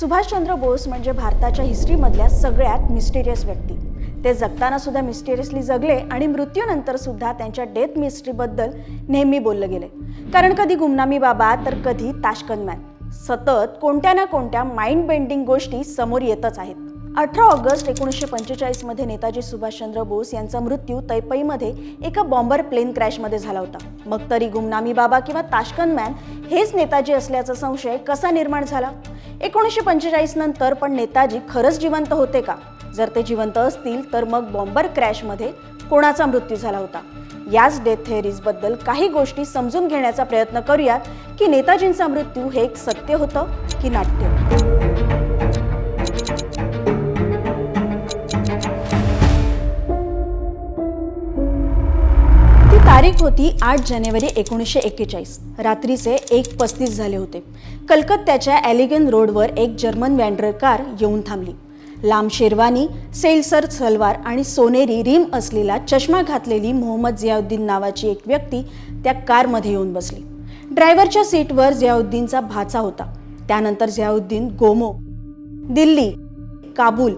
सुभाषचंद्र बोस म्हणजे भारताच्या हिस्ट्रीमधल्या सगळ्यात मिस्टिरियस व्यक्ती. ते जगताना सुद्धा मिस्टिरियसली जगले आणि मृत्यूनंतर सुद्धा त्यांच्या डेथ मिस्ट्रीबद्दल नेहमी बोललं गेले. कारण कधी गुमनामी बाबा तर कधी ताशकंद मॅन सतत कोणत्या ना कोणत्या माइंड बेंडिंग गोष्टी समोर येतच आहेत. अठरा ऑगस्ट एकोणीसशे पंचेचाळीसमध्ये नेताजी सुभाषचंद्र बोस यांचा मृत्यू तैपईमध्ये एका बॉम्बर प्लेन क्रॅशमध्ये झाला होता. मग तरी गुमनामी बाबा किंवा ताशकंद मॅन हेच नेताजी असल्याचा संशय कसा निर्माण झाला? एकोणीसशे पंचेचाळीस नंतर पण नेताजी खरंच जिवंत होते का? जर ते जिवंत असतील तर मग बॉम्बर क्रॅशमध्ये कोणाचा मृत्यू झाला होता? याच डेथ थेअरीजबद्दल काही गोष्टी समजून घेण्याचा प्रयत्न करूयात की नेताजींचा मृत्यू हे एक सत्य होतं की नाट्य? तारीख होती आठ जानेवारी एकोणीसशे एक्केचाळीस. रात्रीचे एक पस्तीस झाले होते. कलकत्त्याच्या ॲलिगन रोडवर एक जर्मन वँडर कार येऊन थांबली. लांब शेरवानी सेलसर सलवार आणि सोनेरी रिम असलेला चष्मा घातलेली मोहम्मद जियाउद्दीन नावाची एक व्यक्ती त्या कारमध्ये येऊन बसली. ड्रायव्हरच्या सीटवर जियाउद्दीनचा भाचा होता. त्यानंतर जियाउद्दीन गोमो दिल्ली काबूल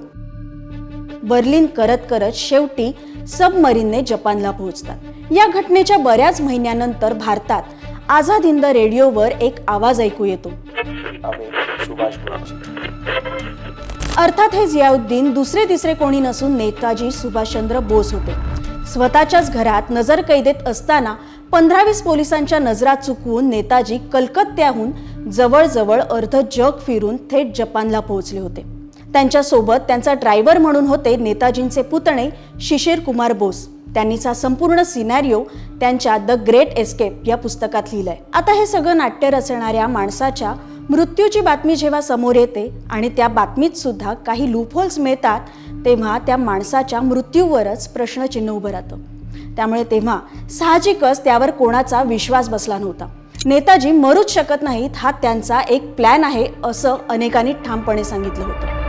बर्लिन करत करत शेवटी सबमरीनने जपानला पोहोचतात. या घटनेच्या बऱ्याच महिन्यानंतर भारतात आझाद हिंद रेडिओवर एक आवाज ऐकू येतो. अर्थात हे जियाउद्दीन दुसरे तिसरे कोणी नसून नेताजी सुभाषचंद्र बोस होते. स्वतःच्याच घरात नजर कैदेत असताना पंधरावीस पोलिसांच्या नजरा चुकवून नेताजी कलकत्त्याहून जवळजवळ अर्ध जग फिरून थेट जपानला पोहोचले होते. त्यांच्यासोबत त्यांचा ड्रायव्हर म्हणून होते नेताजींचे पुतणे शिशिर कुमार बोस. त्यांनीच हा संपूर्ण सिनॅरिओ त्यांच्या द ग्रेट एस्केप या पुस्तकात लिहिलंय. आता हे सगळं नाट्य रचणाऱ्या माणसाच्या मृत्यूची बातमी जेव्हा समोर येते आणि त्या बातमीत सुद्धा काही लूपहोल्स मिळतात तेव्हा त्या माणसाच्या मृत्यूवरच प्रश्नचिन्ह उभं राहतं. त्यामुळे तेव्हा साहजिकच त्यावर कोणाचा विश्वास बसला नव्हता. नेताजी मरूच शकत नाहीत हा त्यांचा एक प्लॅन आहे असं अनेकांनी ठामपणे सांगितलं होतं.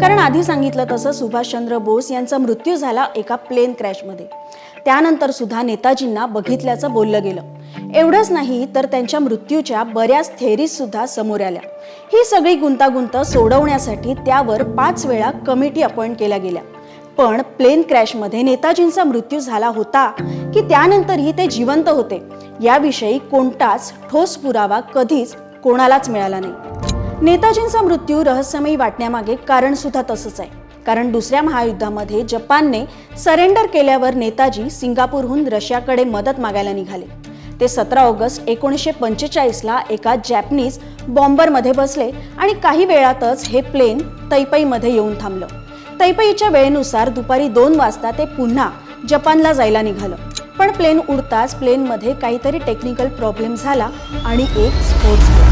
कारण आधी सांगितलं तसं सुभाषचंद्र बोस यांचा मृत्यू झाला एका प्लेन क्रॅशमध्ये त्यानंतर सुद्धा नेताजींना बघितल्याचं बोललं गेलं. एवढंच नाही तर त्यांच्या मृत्यूच्या बऱ्याच थेरीज सुद्धा समोर आल्या. ही सगळी गुंतागुंत सोडवण्यासाठी त्यावर पाच वेळा कमिटी अपॉइंट केल्या गेल्या. पण प्लेन क्रॅशमध्ये नेताजींचा मृत्यू झाला होता की त्यानंतरही ते जिवंत होते? याविषयी कोणताच ठोस पुरावा कधीच कोणालाच मिळाला नाही. नेताजींचा मृत्यू रहस्यमयी वाटण्यामागे कारण सुद्धा तसंच आहे. कारण दुसऱ्या महायुद्धामध्ये जपानने सरेंडर केल्यावर नेताजी सिंगापूरहून रशियाकडे मदत मागायला निघाले. ते सतरा ऑगस्ट एकोणीसशे पंचेचाळीसला एका जॅपनीज बॉम्बरमध्ये बसले आणि काही वेळातच हे प्लेन तैपईमध्ये येऊन थांबलं. तैपईच्या वेळेनुसार दुपारी दोन वाजता ते पुन्हा जपानला जायला निघालं. पण प्लेन उडताच प्लेनमध्ये काहीतरी टेक्निकल प्रॉब्लेम झाला आणि एक स्फोट झाला.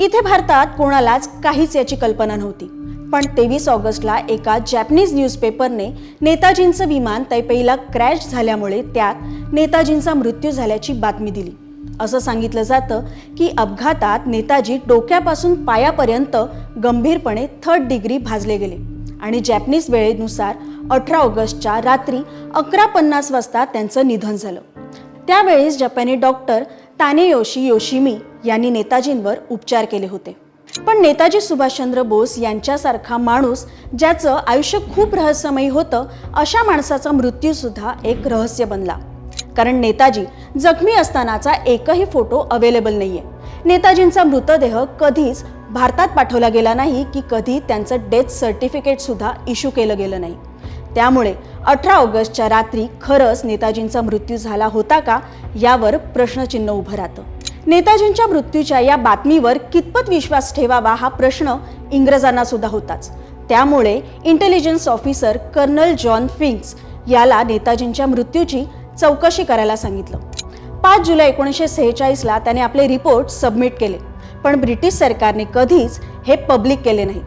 इथे भारतात कोणालाच काहीच याची कल्पना नव्हती. पण तेवीस ऑगस्टला एका जॅपनीज न्यूजपेपरने नेताजींचं विमान तैपेईला क्रॅश झाल्यामुळे त्यात नेताजींचा मृत्यू झाल्याची बातमी दिली. असं सांगितलं जातं की अपघातात नेताजी डोक्यापासून पायापर्यंत गंभीरपणे थर्ड डिग्री भाजले गेले आणि जॅपनीज वेळेनुसार अठरा ऑगस्टच्या रात्री अकरा पन्नास वाजता त्यांचं निधन झालं. त्यावेळेस जपानी डॉक्टर तानेयोशी योशिमी यांनी नेताजींवर उपचार केले होते. पण नेताजी सुभाषचंद्र बोस यांच्यासारखा माणूस ज्याचं आयुष्य खूप रहस्यमयी होतं अशा माणसाचा मृत्यू सुद्धा एक रहस्य बनला. कारण नेताजी जखमी असतानाचा एकही फोटो अवेलेबल नाहीये. नेताजींचा मृतदेह कधीच भारतात पाठवला गेला नाही की कधी त्यांचं डेथ सर्टिफिकेट सुद्धा इश्यू केलं गेलं नाही. त्यामुळे अठरा ऑगस्टच्या रात्री खरंच नेताजींचा मृत्यू झाला होता का? यावर प्रश्नचिन्ह उभं राहतं. नेताजींच्या मृत्यूच्या या बातमीवर कितपत विश्वास ठेवावा हा प्रश्न इंग्रजांना सुद्धा होताच. त्यामुळे intelligence officer colonel John Finks याला नेताजींच्या मृत्यूची चौकशी करायला सांगितलं. पाच जुलै एकोणीसशे सेहेचाळीसला त्याने आपले रिपोर्ट सबमिट केले पण ब्रिटिश सरकारने कधीच हे पब्लिक केले नाही.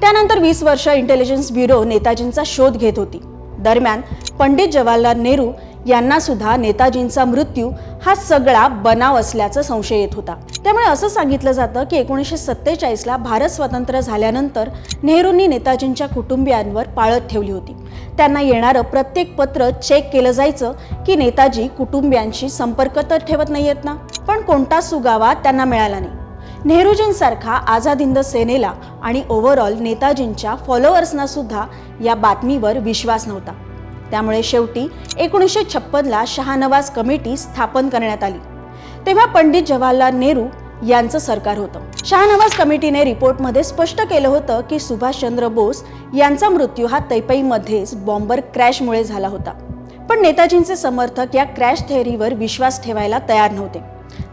त्यानंतर वीस वर्ष इंटेलिजन्स ब्युरो नेताजींचा शोध घेत होती. दरम्यान पंडित जवाहरलाल नेहरू यांना सुद्धा नेताजींचा मृत्यू हा सगळा बनाव असल्याचा संशय येत होता. त्यामुळे असं सांगितलं जातं की एकोणीसशे सत्तेचाळीसला भारत स्वतंत्र झाल्यानंतर नेहरूंनी नेताजींच्या कुटुंबियांवर पाळत ठेवली होती. त्यांना येणारं प्रत्येक पत्र चेक केलं जायचं की नेताजी कुटुंबियांशी संपर्क तर ठेवत नाही आहेत ना? पण कोणता सुगावा त्यांना मिळाला नाही. नेहरूजींसारखा आझाद हिंद सेनेला आणि ओव्हरऑल नेताजींच्या फॉलोअर्सना सुद्धा या बातमीवर विश्वास नव्हता. त्यामुळे शेवटी एकोणीसशे छप्पनला शहानवाज कमिटी स्थापन करण्यात आली. तेव्हा पंडित जवाहरलाल नेहरू यांचं सरकार होतं. शहानवाज कमिटीने रिपोर्टमध्ये स्पष्ट केलं होतं की सुभाषचंद्र बोस यांचा मृत्यू हा तैपईमध्येच बॉम्बर क्रॅशमुळे झाला होता. पण नेताजींचे समर्थक या क्रॅश थेअरीवर विश्वास ठेवायला तयार नव्हते.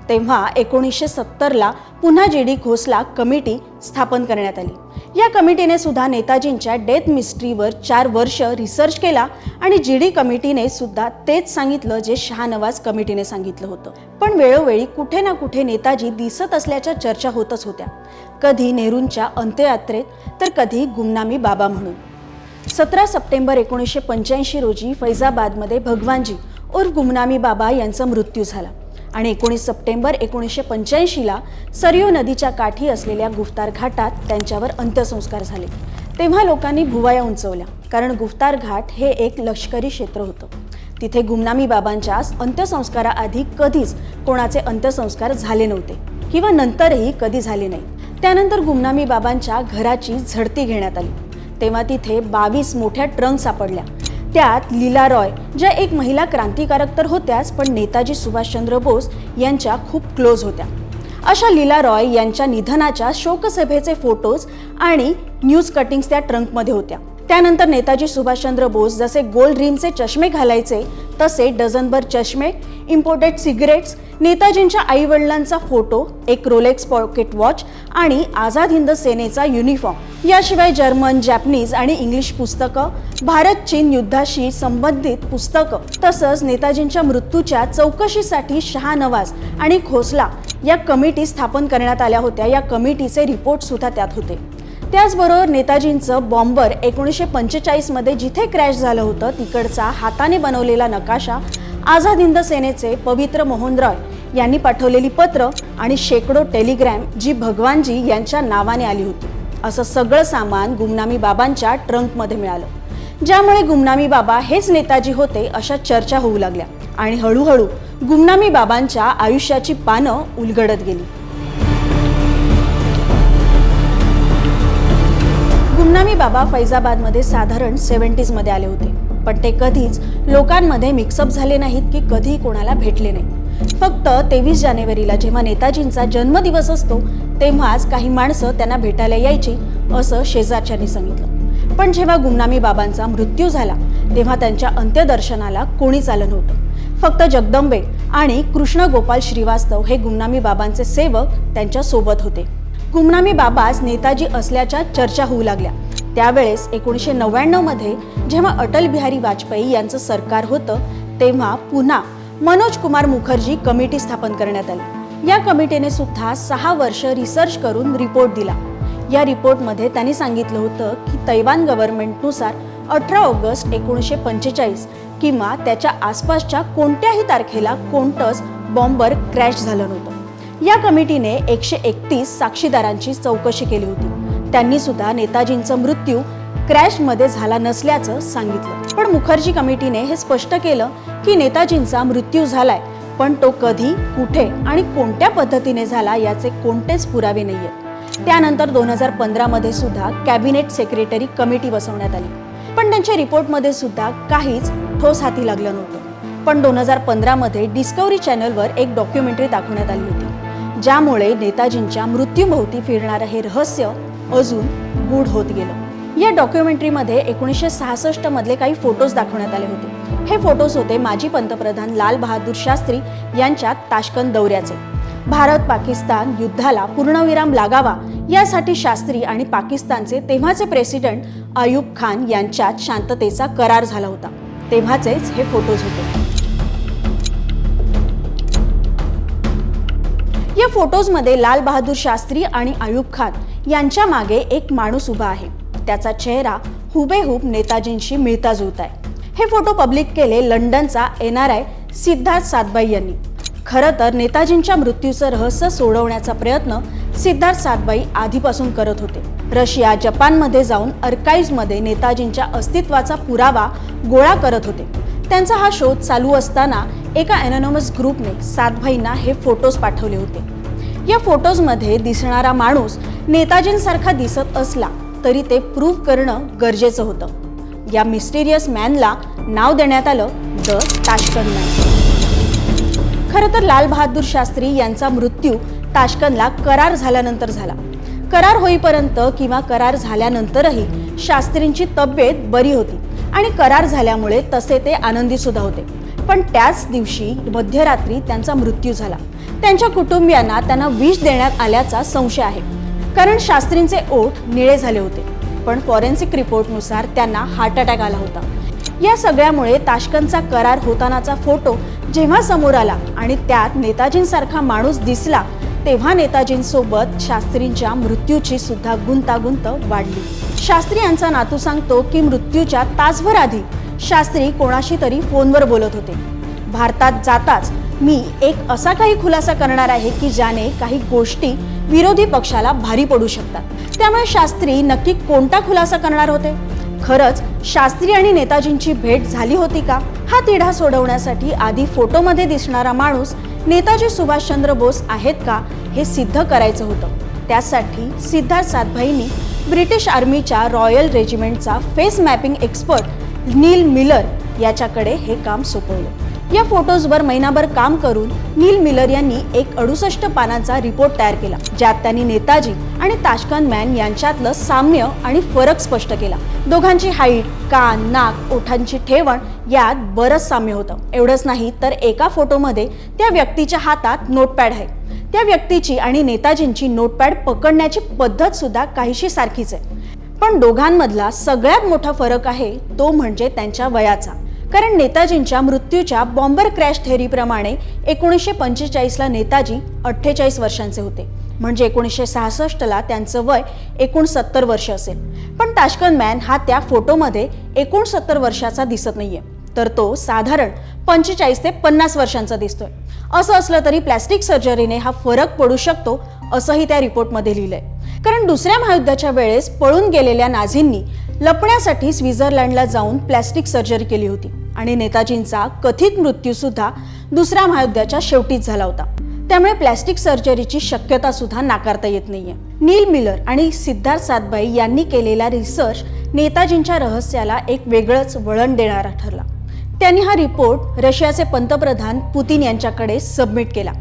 तेव्हा एकोणीसशे सत्तरला पुन्हा जी डी खोसला कमिटी स्थापन करण्यात आली. या कमिटीने सुद्धा नेताजींच्या डेथ मिस्ट्रीवर चार वर्ष रिसर्च केला आणि जी डी कमिटीने सुद्धा तेच सांगितलं जे शहानवाज कमिटीने सांगितलं होतं. पण वेळोवेळी कुठे ना कुठे नेताजी दिसत असल्याच्या चर्चा होतच होत्या. कधी नेहरूंच्या अंत्ययात्रेत तर कधी गुमनामी बाबा म्हणून. सतरा सप्टेंबर एकोणीसशे पंच्याऐंशी रोजी फैजाबादमध्ये भगवानजी उर्फ गुमनामी बाबा यांचा मृत्यू झाला. आणि एकोणीस सप्टेंबर एकोणीसशे पंच्याऐंशीला सरयू नदीच्या काठी असलेल्या गुफ्तार घाटात त्यांच्यावर अंत्यसंस्कार झाले. तेव्हा लोकांनी भुवाया उंचवल्या कारण गुफ्तार घाट हे एक लष्करी क्षेत्र होतं. तिथे गुमनामी बाबांच्या अंत्यसंस्काराआधी कधीच कोणाचे अंत्यसंस्कार झाले नव्हते किंवा नंतरही कधी झाले नाही. त्यानंतर गुमनामी बाबांच्या घराची झडती घेण्यात आली. तेव्हा तिथे बावीस मोठ्या ट्रंक सापडल्या त्यात लीला रॉय ज्या एक महिला क्रांतिकारक तर होत्याच पण नेताजी सुभाषचंद्र बोस यांच्या खूप क्लोज होत्या. अशा लीला रॉय यांच्या निधनाच्या शोकसभेचे फोटोज आणि न्यूज कटिंग्स त्या ट्रंकमध्ये होत्या. त्यानंतर नेताजी सुभाषचंद्र बोस जसे गोल्ड रिमचे चष्मे घालायचे तसे डझनभर चष्मे इम्पोर्टेड सिगरेट्स नेताजींच्या आईवडिलांचा फोटो एक रोलेक्स पॉकेट वॉच आणि आझाद हिंद सेनेचा युनिफॉर्म याशिवाय जर्मन जॅपनीज आणि इंग्लिश पुस्तकं भारत चीन युद्धाशी संबंधित पुस्तकं तसंच नेताजींच्या मृत्यूच्या चौकशीसाठी शहानवाज आणि खोसला या कमिटी स्थापन करण्यात आल्या होत्या. या कमिटीचे रिपोर्ट सुद्धा त्यात होते. त्याचबरोबर नेताजींचं बॉम्बर एकोणीसशे पंचेचाळीसमध्ये जिथे क्रॅश झालं होतं तिकडचा हाताने बनवलेला नकाशा आझाद हिंद सेनेचे पवित्र मोहन रॉय यांनी पाठवलेली पत्र आणि शेकडो टेलिग्रॅम जी भगवानजी यांच्या नावाने आली होती. असं सगळं सामान गुमनामी बाबांच्या ट्रंकमध्ये मिळालं. ज्यामुळे गुमनामी बाबा हेच नेताजी होते अशा चर्चा होऊ लागल्या आणि हळूहळू गुमनामी बाबांच्या आयुष्याची पानं उलगडत गेली. गुमनामी बाबा फैजाबादमध्ये साधारण सेव्हन्टीजमध्ये आले होते. पण ते कधीच लोकांमध्ये मिक्सअप झाले नाहीत की कधी कोणाला भेटले नाही. फक्त तेवीस जानेवारीला जेव्हा नेताजींचा जन्मदिवस असतो तेव्हाच काही माणसं त्यांना भेटायला यायची असं शेजारच्यांनी सांगितलं. पण जेव्हा गुमनामी बाबांचा मृत्यू झाला तेव्हा त्यांच्या अंत्यदर्शनाला कोणीच आलं नव्हतं. फक्त जगदंबे आणि कृष्ण गोपाल श्रीवास्तव हे गुमनामी बाबांचे सेवक त्यांच्यासोबत होते. गुमनामी बाबाच नेताजी असल्याच्या चर्चा होऊ लागल्या. त्यावेळेस एकोणीसशे नव्याण्णवमध्ये जेव्हा अटल बिहारी वाजपेयी यांचं सरकार होतं तेव्हा पुन्हा मनोज कुमार मुखर्जी कमिटी स्थापन करण्यात आली. या कमिटीने सुद्धा सहा वर्ष रिसर्च करून रिपोर्ट दिला. या रिपोर्टमध्ये त्यांनी सांगितलं होतं की तैवान गव्हर्नमेंटनुसार अठरा ऑगस्ट एकोणीसशे पंचेचाळीस किंवा त्याच्या आसपासच्या कोणत्याही तारखेला कोणतंच बॉम्बर क्रॅश झालं नव्हतं. या कमिटीने एकशे एकतीस साक्षीदारांची चौकशी केली होती. त्यांनी सुद्धा नेताजींचा मृत्यू क्रॅशमध्ये झाला नसल्याचं सांगितलं. पण मुखर्जी कमिटीने हे स्पष्ट केलं की नेताजींचा मृत्यू झालाय पण तो कधी कुठे आणि कोणत्या पद्धतीने झाला याचे कोणतेच पुरावे नाही आहेत त्यानंतर दोन हजार पंधरामध्ये सुद्धा कॅबिनेट सेक्रेटरी कमिटी बसवण्यात आली. पण त्यांच्या रिपोर्टमध्ये सुद्धा काहीच ठोस हाती लागलं नव्हतं. पण दोन हजार पंधरामध्ये डिस्कवरी चॅनलवर एक डॉक्युमेंटरी दाखवण्यात आली होती ज्यामुळे नेताजींच्या मृत्यूभोवती फिरणारं हे रहस्य अजून गूढ होत गेलं. या डॉक्युमेंटरीमध्ये एकोणीसशे सहासष्ट मधले काही फोटोज दाखवण्यात आले होते. हे फोटोज होते माजी पंतप्रधान लाल बहादूर शास्त्री यांच्या ताशकंद दौऱ्याचे. भारत पाकिस्तान युद्धाला पूर्णविराम लागावा यासाठी शास्त्री आणि पाकिस्तानचे तेव्हाचे प्रेसिडेंट अयूब खान यांच्यात शांततेचा करार झाला होता. तेव्हाचेच हे फोटोज होते. या फोटोजमध्ये लाल बहादूर शास्त्री आणि अयूब खान यांच्या मागे एक माणूस उभा आहे. त्याचा चेहरा हुबेहूब नेताजींशी मिळता जुळत आहे. हे फोटो पब्लिक केले लंडनचा N R I Siddharth Satbhai यांनी. खरं तर नेताजींच्या मृत्यूचं रहस्य सोडवण्याचा प्रयत्न सिद्धार्थ सातबाई आधीपासून करत होते. रशिया जपानमध्ये जाऊन अर्काईव्हमध्ये नेताजींच्या अस्तित्वाचा पुरावा गोळा करत होते. त्यांचा हा शोध चालू असताना एका अॅनॉनॉमस ग्रुपने सातभाईंना हे फोटोज पाठवले होते. या फोटोजमध्ये दिसणारा माणूस नेताजींसारखा दिसत असला तरी ते प्रूव्ह करणं गरजेचं होतं. या मिस्टिरियस मॅनला नाव देण्यात आलं द ताशकन मॅन. खरं तर लाल बहादूर शास्त्री यांचा मृत्यू ताशकनला करार झाल्यानंतर झाला. करार होईपर्यंत किंवा करार झाल्यानंतरही शास्त्रींची तब्येत बरी होती आणि करार झाल्यामुळे तसे ते आनंदी सुद्धा होते. पण त्याच दिवशी मध्यरात्री त्यांचा मृत्यू झाला. त्यांच्या कुटुंबियांना त्यांना विष देण्यात आल्याचा संशय आहे. कारण शास्त्रींचे ओठ निळे झाले होते. पण फॉरेन्सिक रिपोर्टनुसार त्यांना हार्ट अटॅक आला होता. या सगळ्यामुळे ताशकंदचा करार होतानाचा फोटो जेव्हा समोर आला आणि त्यात नेताजींसारखा माणूस दिसला तेव्हा नेताजींसोबत शास्त्रींच्या मृत्यूची सुद्धा गुंतागुंत वाढली. शास्त्री यांचा नातू सांगतो की मृत्यूच्या तासभर आधी शास्त्री कोणाशी तरी फोनवर बोलत होते. भारतात जाताच मी एक असा काही खुलासा करणार आहे की ज्याने काही गोष्टी विरोधी पक्षाला भारी पडू शकतात. त्यामुळे शास्त्री नक्की कोणता खुलासा करणार होते? खरंच शास्त्री आणि नेताजींची भेट झाली होती का? हा तिढा सोडवण्यासाठी आधी फोटोमध्ये दिसणारा माणूस नेताजी सुभाषचंद्र बोस आहेत का हे सिद्ध करायचं होतं. त्यासाठी सिद्धार्थ सातभाईंनी ब्रिटिश आर्मीच्या royal रेजिमेंटचा face mapping expert Neil Miller याच्याकडे हे काम सोपवलं. या फोटोजवर महिनाभर काम करून नील मिलर यांनी एक अडुसष्ट पानांचा रिपोर्ट तयार केला ज्यात त्यांनी नेताजी आणि ताशकन मॅन यांच्यातलं साम्य आणि फरक स्पष्ट केला. दोघांची हाईट कान नाक ओठांची ठेवण यात बरंच साम्य होतं. एवढंच नाही तर एका फोटोमध्ये त्या व्यक्तीच्या हातात नोटपॅड आहे. त्या व्यक्तीची आणि नेताजींची नोटपॅड पकडण्याची पद्धत सुद्धा काहीशी सारखीच आहे. पण दोघांमधला सगळ्यात मोठा फरक आहे तो म्हणजे त्यांच्या वयाचा. कारण नेताजींच्या मृत्यूच्या बॉम्बर क्रॅश थेअरीप्रमाणे एकोणीसशे पंचेचाळीसला नेताजी अठ्ठेचाळीस वर्षांचे होते. म्हणजे एकोणीसशे सहासष्टला त्यांचं वय एकोणसत्तर वर्ष असेल. पण ताशकन मॅन हा त्या फोटोमध्ये एकोणसत्तर वर्षाचा दिसत नाहीये. तर तो साधारण पंचेचाळीस ते पन्नास वर्षांचा दिसतोय. असं असलं तरी प्लॅस्टिक सर्जरीने हा फरक पडू शकतो असंही त्या रिपोर्टमध्ये लिहिलंय. कारण दुसऱ्या महायुद्धाच्या वेळेस पळून गेलेल्या नाझींनी लपण्यासाठी स्वित्झर्लंडला जाऊन प्लॅस्टिक सर्जरी केली होती आणि नेताजींचा कथित मृत्यू सुद्धा दुसऱ्या महायुद्धाच्या शेवटीच झाला होता. त्यामुळे प्लॅस्टिक सर्जरीची शक्यता सुद्धा नाकारता येत नाहीये. नील मिलर आणि सिद्धार्थ सातबाई यांनी केलेला रिसर्च नेताजींच्या रहस्याला एक वेगळंच वळण देणारा ठरला. त्यांनी हा रिपोर्ट रशियाचे पंतप्रधान पुतीन यांच्याकडे सबमिट केला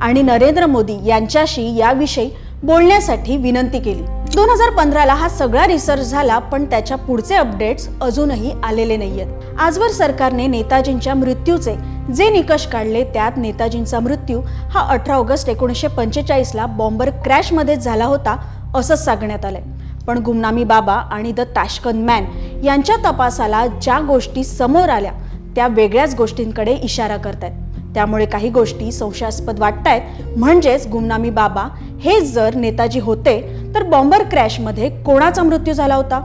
आणि नरेंद्र मोदी यांच्याशी याविषयी बोलण्यासाठी विनंती केली. दोन हजार पंधराला हा सगळा रिसर्च झाला पण त्याच्या पुढचे अपडेट्स अजूनही आलेले नाहीयेत. आजवर सरकारने नेताजींच्या मृत्यूचे जे निकष काढले त्यात नेताजींचा मृत्यू हा अठरा ऑगस्ट एकोणीसशे पंचेचाळीसला बॉम्बर क्रॅशमध्ये झाला होता असंच सांगण्यात आलंय. पण गुमनामी बाबा आणि द ताशकन मॅन यांच्या तपासाला ज्या गोष्टी समोर आल्या त्या वेगळ्याच गोष्टींकडे इशारा करतायत. त्यामुळे काही गोष्टी संशयास्पद वाटतायत. म्हणजेच गुमनामी बाबा हेच जर नेताजी होते तर बॉम्बर क्रॅशमध्ये कोणाचा मृत्यू झाला होता?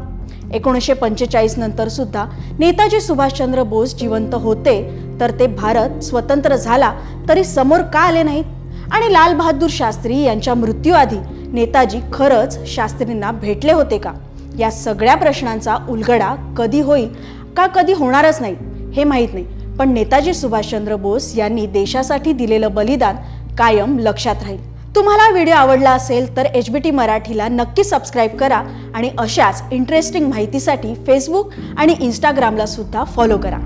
एकोणीसशे पंचेचाळीस नंतर सुद्धा नेताजी सुभाषचंद्र बोस जिवंत होते तर ते भारत स्वतंत्र झाला तरी समोर का आले नाहीत? आणि लाल बहादूर शास्त्री यांच्या मृत्यूआधी नेताजी खरंच शास्त्रींना भेटले होते का? या सगळ्या प्रश्नांचा उलगडा कधी होईल का कधी होणारच नाही हे माहीत नाही. पण नेताजी सुभाषचंद्र बोस यांनी देशासाठी दिलेलं बलिदान कायम लक्षात राहील. तुम्हाला व्हिडिओ आवडला असेल तर एच बी टी मराठीला नक्की सबस्क्राईब करा आणि अशाच इंटरेस्टिंग माहितीसाठी फेसबुक आणि इन्स्टाग्रामला सुद्धा फॉलो करा.